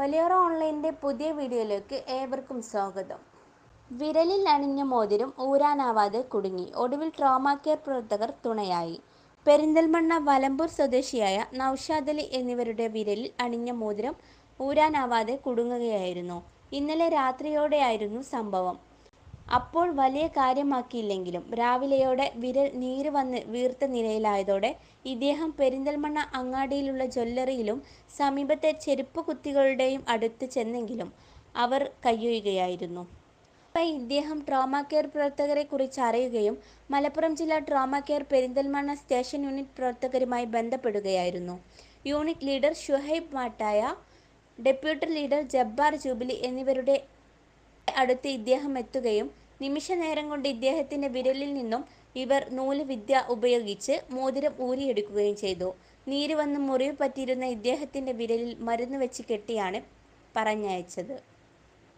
വലിയോറ ഓൺലൈന്റെ പുതിയ വീഡിയോയിലേക്ക് ഏവർക്കും സ്വാഗതം. വിരലിൽ അണിഞ്ഞ മോതിരം ഊരാനാവാതെ കുടുങ്ങി. ഒടുവിൽ ട്രോമ കെയർ പ്രവർത്തകർ തുണയായി. പെരിന്തൽമണ്ണ വലമ്പൂർ സ്വദേശിയായ നൌഷാദ് അലി എന്നിവരുടെ വിരലിൽ അണിഞ്ഞ മോതിരം ഊരാനാവാതെ കുടുങ്ങുകയായിരുന്നു. ഇന്നലെ രാത്രിയോടെയായിരുന്നു സംഭവം. അപ്പോൾ വലിയ കാര്യമാക്കിയില്ലെങ്കിലും രാവിലെയോടെ വിരൽ നീര് വന്ന് വീർത്ത നിലയിലായതോടെ ഇദ്ദേഹം പെരിന്തൽമണ്ണ അങ്ങാടിയിലുള്ള ജ്വല്ലറിയിലും സമീപത്തെ ചെരുപ്പ് കുത്തികളുടെയും അടുത്ത് ചെന്നെങ്കിലും അവർ കയ്യൊഴുകയായിരുന്നു. അപ്പം ഇദ്ദേഹം ട്രോമ കെയർ പ്രവർത്തകരെ കുറിച്ച് അറിയുകയും മലപ്പുറം ജില്ലാ trauma care Perinthalmanna station unit പ്രവർത്തകരുമായി ബന്ധപ്പെടുകയായിരുന്നു. Unit leader Shuhaib Mattaya deputy leader Jabbar Jubilee എന്നിവരുടെ അടുത്ത് ഇദ്ദേഹം എത്തുകയും നിമിഷനേരം കൊണ്ട് ഇദ്ദേഹത്തിന്റെ വിരലിൽ നിന്നും ഇവർ നൂൽ വിദ്യ ഉപയോഗിച്ച് മോതിരം ഊരിയെടുക്കുകയും ചെയ്തു. നീര് വന്ന് മുറിവ് പറ്റിയിരുന്ന ഇദ്ദേഹത്തിന്റെ വിരലിൽ മരുന്ന് വെച്ച് കെട്ടിയാണ് പറഞ്ഞയച്ചത്.